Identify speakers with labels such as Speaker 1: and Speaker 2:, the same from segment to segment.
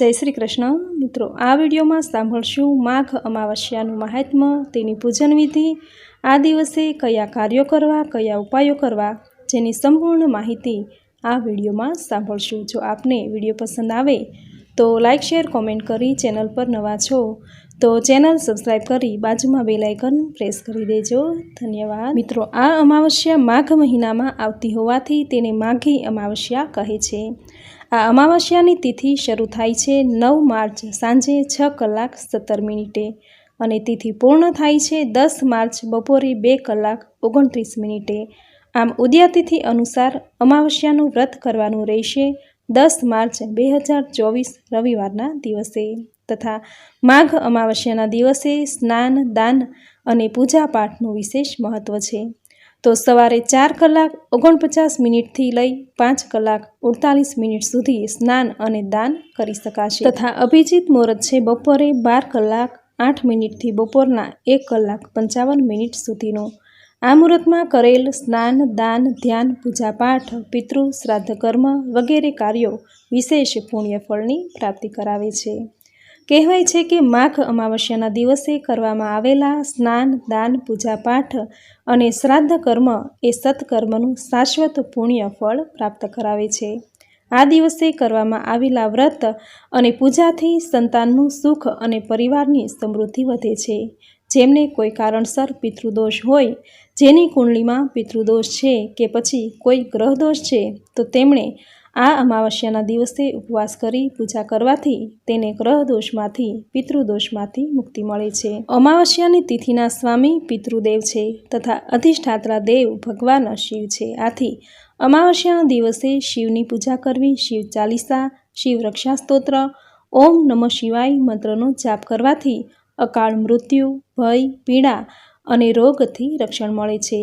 Speaker 1: જય શ્રી કૃષ્ણ. મિત્રો, આ વિડીયોમાં સાંભળશું માઘ અમાવસ્યાનું મહાત્મ્ય, તેની પૂજન વિધિ, આ દિવસે કયા કાર્યો કરવા, કયા ઉપાયો કરવા, જેની સંપૂર્ણ માહિતી આ વિડીયોમાં સાંભળશું. જો આપને વીડિયો પસંદ આવે તો લાઇક શેર, કોમેન્ટ કરી ચેનલ પર નવા છો તો ચેનલ સબસ્ક્રાઈબ કરી બાજુમાં બેલ આઇકન પ્રેસ કરી દેજો. ધન્યવાદ. મિત્રો, આ અમાવસ્યા માઘ મહિનામાં આવતી હોવાથી તેને માઘી અમાવસ્યા કહે છે. આ અમાવસ્યાની તિથિ શરૂ થાય છે નવ માર્ચ સાંજે છ કલાક સત્તર મિનિટે અને તિથિ પૂર્ણ થાય છે દસ માર્ચ બપોરે બે કલાક ઓગણત્રીસ મિનિટે. આમ ઉદ્યાતિથિ અનુસાર અમાવસ્યાનું વ્રત કરવાનું રહેશે દસ માર્ચ બે હજાર ચોવીસ રવિવારના દિવસે તથા માઘ અમાવસ્યાના દિવસે સ્નાન, દાન અને પૂજાપાઠનું વિશેષ મહત્ત્વ છે. તો સવારે ચાર કલાક ઓગણપચાસ મિનિટથી લઈ પાંચ કલાક અડતાલીસ મિનિટ સુધી સ્નાન અને દાન કરી શકાશે. તથા અભિજીત મુહૂર્ત છે બપોરે બાર કલાક આઠ મિનિટથી બપોરના એક કલાક પંચાવન મિનિટ સુધીનું. આ મુહૂર્તમાં કરેલ સ્નાન, દાન, ધ્યાન પૂજાપાઠ પિતૃ, શ્રાદ્ધ કર્મ વગેરે કાર્યો વિશેષ પુણ્યફળની પ્રાપ્તિ કરાવે છે. કહેવાય છે કે માઘ અમાવસ્યાના દિવસે કરવામાં આવેલા સ્નાન, દાન, પૂજાપાઠ અને શ્રાદ્ધ કર્મ એ સત્કર્મનું શાશ્વત પુણ્ય ફળ પ્રાપ્ત કરાવે છે. આ દિવસે કરવામાં આવેલા વ્રત અને પૂજાથી સંતાનનું સુખ અને પરિવારની સમૃદ્ધિ વધે છે. જેમને કોઈ કારણસર પિતૃદોષ હોય, જેની કુંડલીમાં પિતૃદોષ છે કે પછી કોઈ ગ્રહદોષ છે, તો તેમણે આ અમાવસ્યાના દિવસે ઉપવાસ કરી પૂજા કરવાથી તેને ગ્રહદોષમાંથી, પિતૃદોષમાંથી મુક્તિ મળે છે. અમાવસ્યાની તિથિના સ્વામી પિતૃદેવ છે તથા અધિષ્ઠાત્રા દેવ ભગવાન શિવ છે. આથી અમાવસ્યાના દિવસે શિવની પૂજા કરવી, શિવ ચાલીસા, શિવ રક્ષા સ્તોત્ર, ઓમ નમઃ શિવાય મંત્રનો જાપ કરવાથી અકાળ મૃત્યુ, ભય, પીડા અને રોગથી રક્ષણ મળે છે.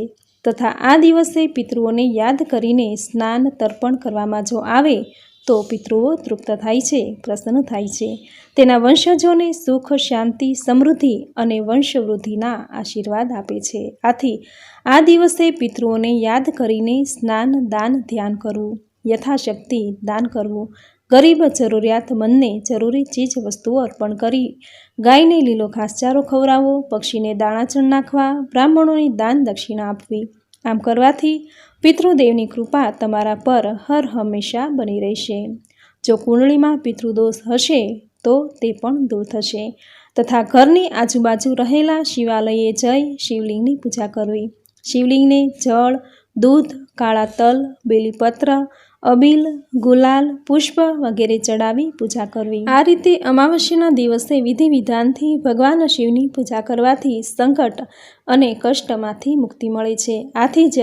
Speaker 1: તથા આ દિવસે પિતૃઓને યાદ કરીને સ્નાન તર્પણ કરવામાં જો આવે, તો પિતૃઓ તૃપ્ત થાય છે, પ્રસન્ન થાય છે. તેના વંશજોને સુખ, શાંતિ, સમૃદ્ધિ અને વંશવૃદ્ધિના આશીર્વાદ આપે છે. આથી, આ દિવસે પિતૃઓને યાદ કરીને સ્નાન, દાન, ધ્યાન કરવું, યથાશક્તિ દાન કરવું, ગરીબ જરૂરિયાતમંદને જરૂરી ચીજ વસ્તુઓ અર્પણ કરી, ગાયને લીલો ઘાસચારો ખવડાવવો પક્ષીને દાણાચણ નાખવા, બ્રાહ્મણોની દાન દક્ષિણા આપવી આમ કરવાથી પિતૃદેવની કૃપા તમારા પર હર હંમેશા બની રહેશે. જો કુંડળીમાં પિતૃદોષ હશે, તો તે પણ દૂર થશે. તથા ઘરની આજુબાજુ રહેલા શિવાલયે જઈ શિવલિંગની પૂજા કરવી. શિવલિંગને જળ, દૂધ, કાળા તલ, બેલીપત્ર અબીલ, ગુલાલ, પુષ્પ વગેરે ચડાવી પૂજા કરવી. આ રીતે અમાવસ્યાના દિવસે વિધિ વિધાનથી ભગવાન શિવની પૂજા કરવાથી સંકટ અને કષ્ટમાંથી મુક્તિ મળે છે. આથી જ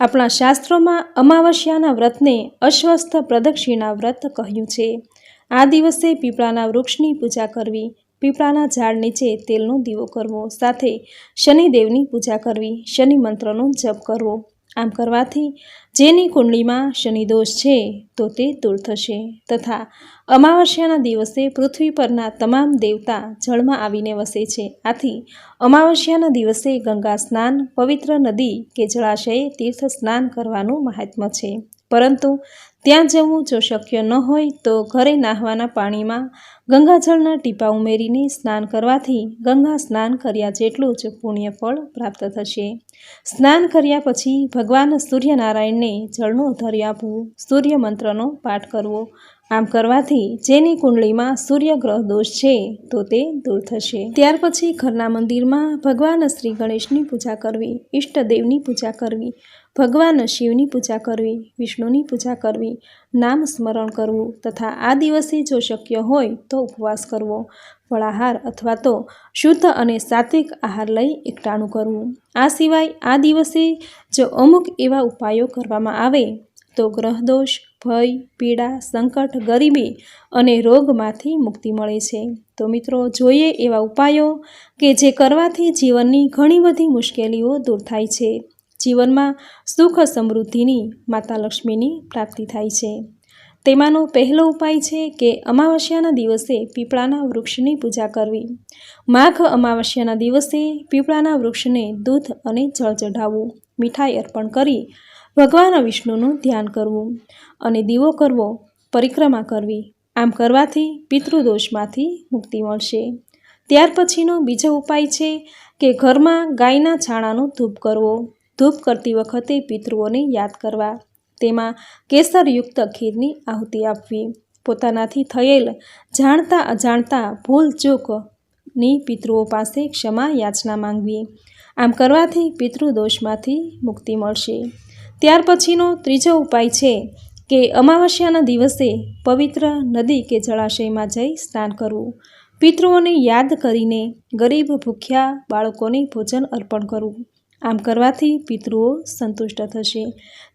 Speaker 1: આપણા શાસ્ત્રોમાં અમાવસ્યાના વ્રતને અસ્વસ્થ પ્રદક્ષિણા વ્રત કહ્યું છે. આ દિવસે પીપળાના વૃક્ષની પૂજા કરવી, પીપળાના ઝાડ નીચે તેલનો દીવો કરવો, સાથે શનિદેવની પૂજા કરવી, શનિ મંત્રનો જપ કરવો. આમ કરવાથી જેની કુંડલીમાં શનિદોષ છે, તો તે દૂર થશે. તથા અમાવસ્યાના દિવસે પૃથ્વી પરના તમામ દેવતા જળમાં આવીને વસે છે. આથી અમાવસ્યાના દિવસે ગંગા સ્નાન, પવિત્ર નદી કે જળાશયે તીર્થ સ્નાન કરવાનું મહાત્મ્ય છે. પરંતુ ત્યાં જવું જો શક્ય ન હોય તો ઘરે નાહવાના પાણીમાં ગંગાજળના ટીપા ઉમેરીને સ્નાન કરવાથી ગંગા સ્નાન કર્યા જેટલું જ પુણ્યફળ પ્રાપ્ત થશે. સ્નાન કર્યા પછી ભગવાન સૂર્યનારાયણને જળનું ધર્ય આપવું સૂર્ય મંત્રનો પાઠ કરવો, આમ કરવાથી જેની કુંડળીમાં સૂર્યગ્રહ દોષ છે તો તે દૂર થશે. ત્યાર પછી ઘરના મંદિરમાં ભગવાન શ્રી ગણેશની પૂજા કરવી, ઈષ્ટદેવની પૂજા કરવી, ભગવાન શિવની પૂજા કરવી, વિષ્ણુની પૂજા કરવી નામ સ્મરણ કરવું તથા આ દિવસે જો શક્ય હોય તો ઉપવાસ કરવો, ફળાહાર અથવા તો શુદ્ધ અને સાત્વિક આહાર લઈ એકટાણું કરવું. આ સિવાય આ દિવસે જો અમુક એવા ઉપાયો કરવામાં આવે, તો ગ્રહદોષ, ભય, પીડા, સંકટ, ગરીબી અને રોગમાંથી મુક્તિ મળે છે. તો મિત્રો, જોઈએ એવા ઉપાયો કે જે કરવાથી જીવનની ઘણી બધી મુશ્કેલીઓ દૂર થાય છે. જીવનમાં સુખ સમૃદ્ધિની માતા લક્ષ્મીની પ્રાપ્તિ થાય છે. તેમાંનો પહેલો ઉપાય છે કે અમાવસ્યાના દિવસે પીપળાના વૃક્ષની પૂજા કરવી. માઘ અમાવસ્યાના દિવસે પીપળાના વૃક્ષને દૂધ અને જળ ચઢાવવું. મીઠાઈ અર્પણ કરી ભગવાન વિષ્ણુનું ધ્યાન કરવું અને દીવો કરવો, પરિક્રમા કરવી. આમ કરવાથી પિતૃદોષમાંથી મુક્તિ મળશે. ત્યાર પછીનો બીજો ઉપાય છે કે ઘરમાં ગાયના છાણાનો ધૂપ કરવો. ધૂપ કરતી વખતે પિતૃઓને યાદ કરવા, તેમાં કેસરયુક્ત ખીરની આહુતિ આપવી. પોતાનાથી થયેલ જાણતા અજાણતા ભૂલ ચૂકની પિતૃઓ પાસે ક્ષમા યાચના માંગવી. આમ કરવાથી પિતૃદોષમાંથી મુક્તિ મળશે. ત્યાર પછીનો ત્રીજો ઉપાય છે કે અમાવસ્યાના દિવસે પવિત્ર નદી કે જળાશયમાં જઈ સ્નાન કરવું. પિતૃઓને યાદ કરીને ગરીબ ભૂખ્યા બાળકોને ભોજન અર્પણ કરવું. આમ કરવાથી પિતૃઓ સંતુષ્ટ થશે.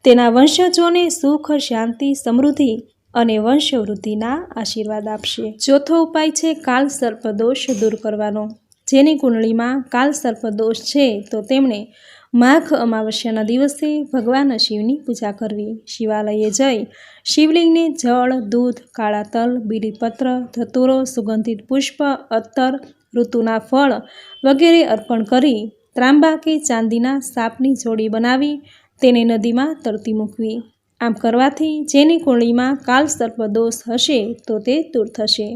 Speaker 1: તેના વંશજોને સુખ, શાંતિ, સમૃદ્ધિ અને વંશવૃદ્ધિના આશીર્વાદ આપશે. ચોથો ઉપાય છે કાલ સર્પદોષ દૂર કરવાનો. જેની કુંડળીમાં કાલ સર્પદોષ છે, તો તેમણે માઘ અમાવસ્યાના દિવસે ભગવાન શિવની પૂજા કરવી. શિવાલયે જઈ શિવલિંગને જળ, દૂધ, કાળા તલ બીડીપત્ર ધતુરો, સુગંધિત પુષ્પ અત્તર ઋતુના ફળ વગેરે અર્પણ કરી ત્રાંબા કે ચાંદીના સાપની જોડી બનાવી, તેને નદીમાં તરતી મૂકવી. આમ કરવાથી જેની કુંડળીમાં કાલ સર્પદોષ હશે, તો તે દૂર થશે.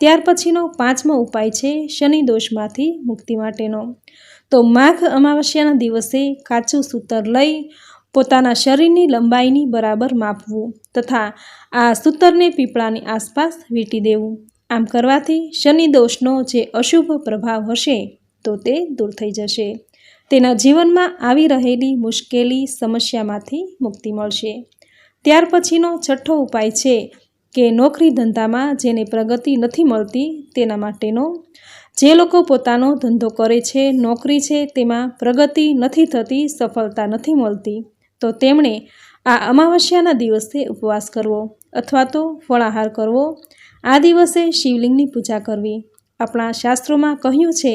Speaker 1: ત્યાર પછીનો પાંચમો ઉપાય છે શનિ દોષમાંથી મુક્તિ માટેનો. તો માઘ અમાવસ્યાના દિવસે કાચું સૂતર લઈ પોતાના શરીરની લંબાઈની બરાબર માપવું તથા આ સૂતરને પીપળાની આસપાસ વીંટી દેવું. આમ કરવાથી શનિ દોષનો જે અશુભ પ્રભાવ હશે તો તે દૂર થઈ જશે. તેના જીવનમાં આવી રહેલી મુશ્કેલી સમસ્યામાંથી મુક્તિ મળશે. ત્યાર પછીનો છઠ્ઠો ઉપાય છે કે નોકરી ધંધામાં જેને પ્રગતિ નથી મળતી તેના માટેનો. જે લોકો પોતાનો ધંધો કરે છે, નોકરી છે, તેમાં પ્રગતિ નથી થતી, સફળતા નથી મળતી, તો તેમણે આ અમાવસ્યાના દિવસે ઉપવાસ કરવો અથવા તો ફળાહાર કરવો. આ દિવસે શિવલિંગની પૂજા કરવી. આપણા શાસ્ત્રોમાં કહ્યું છે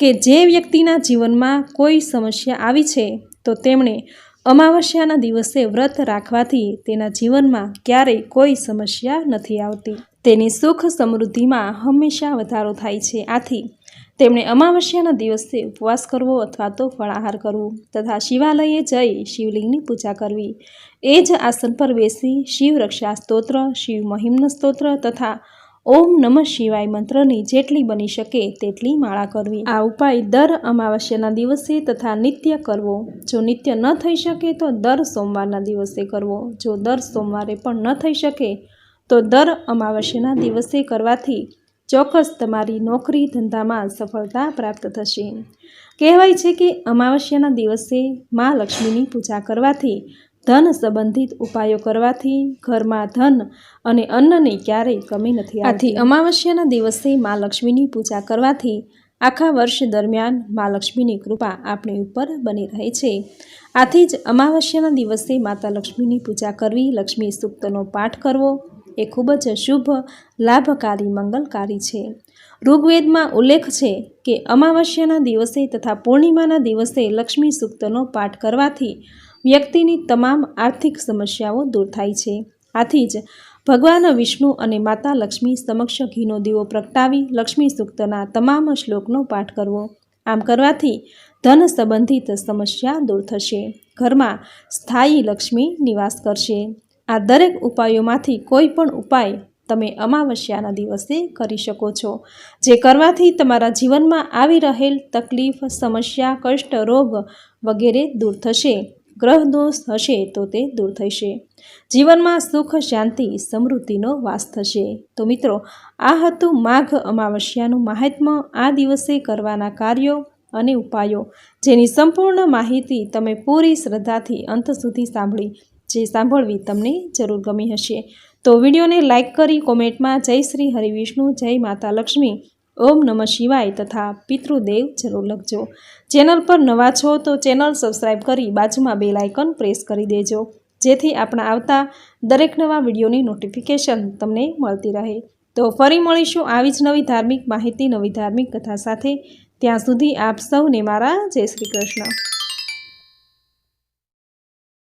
Speaker 1: કે જે વ્યક્તિના જીવનમાં કોઈ સમસ્યા આવી છે, તો તેમણે અમાવસ્યાના દિવસે વ્રત રાખવાથી તેના જીવનમાં ક્યારેય કોઈ સમસ્યા નથી આવતી. તેની સુખ સમૃદ્ધિમાં હંમેશા વધારો થાય છે. આથી તેમણે અમાવસ્યાના દિવસે ઉપવાસ કરવો અથવા તો ફળાહાર કરવું તથા શિવાલયે જઈ શિવલિંગની પૂજા કરવી. એ જ આસન પર બેસી શિવ રક્ષા સ્તોત્ર, શિવ મહિમ્ન સ્તોત્ર તથા ઓમ નમઃ શિવાય મંત્રની જેટલી બની શકે તેટલી માળા કરવી. આ ઉપાય દર અમાવસ્યાના દિવસે તથા નિત્ય કરવો. જો નિત્ય ન થઈ શકે તો દર સોમવારના દિવસે કરવો. જો દર સોમવારે પણ ન થઈ શકે તો દર અમાવસ્યાના દિવસે કરવાથી ચોક્કસ તમારી નોકરી ધંધામાં સફળતા પ્રાપ્ત થશે. કહેવાય છે કે અમાવસ્યાના દિવસે મા લક્ષ્મીની પૂજા કરવાથી ધન સંબંધિત ઉપાયો કરવાથી ઘરમાં ધન અને અન્નની ક્યારેય કમી નથી આથી અમાવસ્યાના દિવસે મા લક્ષ્મીની પૂજા કરવાથી આખા વર્ષ દરમિયાન મા લક્ષ્મીની કૃપા આપણી ઉપર બની રહે છે. આથી જ અમાવસ્યાના દિવસે માતા લક્ષ્મીની પૂજા કરવી, લક્ષ્મી સૂક્તનો પાઠ કરવો, એ ખૂબ જ શુભ, લાભકારી, મંગલકારી છે. ઋગ્વેદમાં ઉલ્લેખ છે કે અમાવસ્યાના દિવસે તથા પૂર્ણિમાના દિવસે લક્ષ્મી સૂક્તનો પાઠ કરવાથી વ્યક્તિની તમામ આર્થિક સમસ્યાઓ દૂર થાય છે. આથી જ ભગવાન વિષ્ણુ અને માતા લક્ષ્મી સમક્ષ ઘીનો દીવો પ્રગટાવી લક્ષ્મી સૂક્તના તમામ શ્લોકનો પાઠ કરવો. આમ કરવાથી ધન સંબંધિત સમસ્યા દૂર થશે. ઘરમાં સ્થાયી લક્ષ્મી નિવાસ કરશે. આ દરેક ઉપાયોમાંથી કોઈ પણ ઉપાય તમે અમાવસ્યાના દિવસે કરી શકો છો. જે કરવાથી તમારા જીવનમાં આવી રહેલ તકલીફ, સમસ્યા, કષ્ટ, રોગ વગેરે દૂર થશે. ગ્રહ દોષ હશે તો તે દૂર થશે. જીવનમાં સુખ, શાંતિ, સમૃદ્ધિનો વાસ થશે. તો મિત્રો, આ હતું માઘ અમાવસ્યાનું મહાત્મ્ય. આ દિવસે કરવાના કાર્યો અને ઉપાયો, જેની સંપૂર્ણ માહિતી તમે પૂરી શ્રદ્ધાથી અંત સુધી સાંભળી, જે સાંભળવી તમને જરૂર ગમી હશે. તો વિડીયોને લાઇક કરી કોમેન્ટમાં જય શ્રી હરિવિષ્ણુ, જય માતા લક્ષ્મી. ઓમ નમઃ શિવાય તથા પિતૃદેવ જરૂર લખજો. ચેનલ પર નવા છો તો ચેનલ સબસ્ક્રાઈબ કરી બાજુમાં બે લાઇકન પ્રેસ કરી દેજો, જેથી આપણા આવતા દરેક નવા વિડીયોની નોટિફિકેશન તમને મળતી રહે. તો ફરી મળીશું આવી જ નવી ધાર્મિક માહિતી, નવી ધાર્મિક કથા સાથે. ત્યાં સુધી આપ સૌને મારા જય શ્રી કૃષ્ણ.